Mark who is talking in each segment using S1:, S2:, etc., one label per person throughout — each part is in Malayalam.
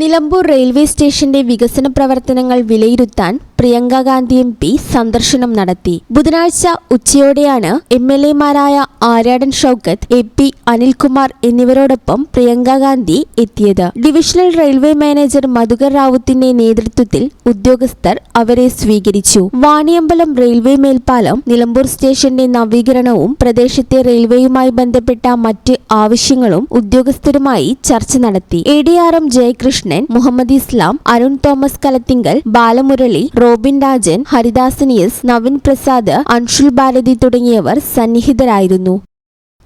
S1: നിലമ്പൂർ റെയിൽവേ സ്റ്റേഷന്റെ വികസന പ്രവർത്തനങ്ങൾ വിലയിരുത്താൻ പ്രിയങ്ക ഗാന്ധി എം പി സന്ദർശനം നടത്തി. ബുധനാഴ്ച ഉച്ചയോടെയാണ് എം എൽ എമാരായ ആര്യാടൻ ഷൌക്കത്ത് എ പി അനിൽകുമാർ എന്നിവരോടൊപ്പം പ്രിയങ്ക ഗാന്ധി എത്തിയത്. ഡിവിഷണൽ റെയിൽവേ മാനേജർ മധുകർ റാവുത്തിന്റെ നേതൃത്വത്തിൽ ഉദ്യോഗസ്ഥർ അവരെ സ്വീകരിച്ചു. വാണിയമ്പലം റെയിൽവേ മേൽപ്പാലം നിലമ്പൂർ സ്റ്റേഷന്റെ നവീകരണവും പ്രദേശത്തെ റെയിൽവേയുമായി ബന്ധപ്പെട്ട മറ്റ് ആവശ്യങ്ങളും ഉദ്യോഗസ്ഥരുമായി ചർച്ച നടത്തി. A D R M Jayakrishnan Muhammad Islam Arun Thomas Kalathingal Balamurali Robin Rajan Haridasan S Naveen Prasad Anshul Bharti തുടങ്ങിയവർ സന്നിഹിതരായിരുന്നു.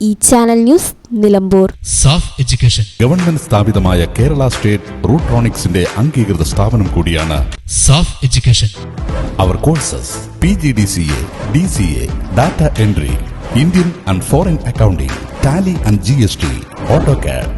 S1: ഈ channel news Nilambur.
S2: SAF education.
S3: Government സ്ഥാപിതമായ കേരള സ്റ്റേറ്റ് റൂട്രോണിക്സിന്റെ അംഗീകൃത സ്ഥാപനം കൂടിയാണ്
S2: SAFF education.
S3: Our courses P G D C A D C A data entry Indian and foreign accounting Tally and G S T AutoCAD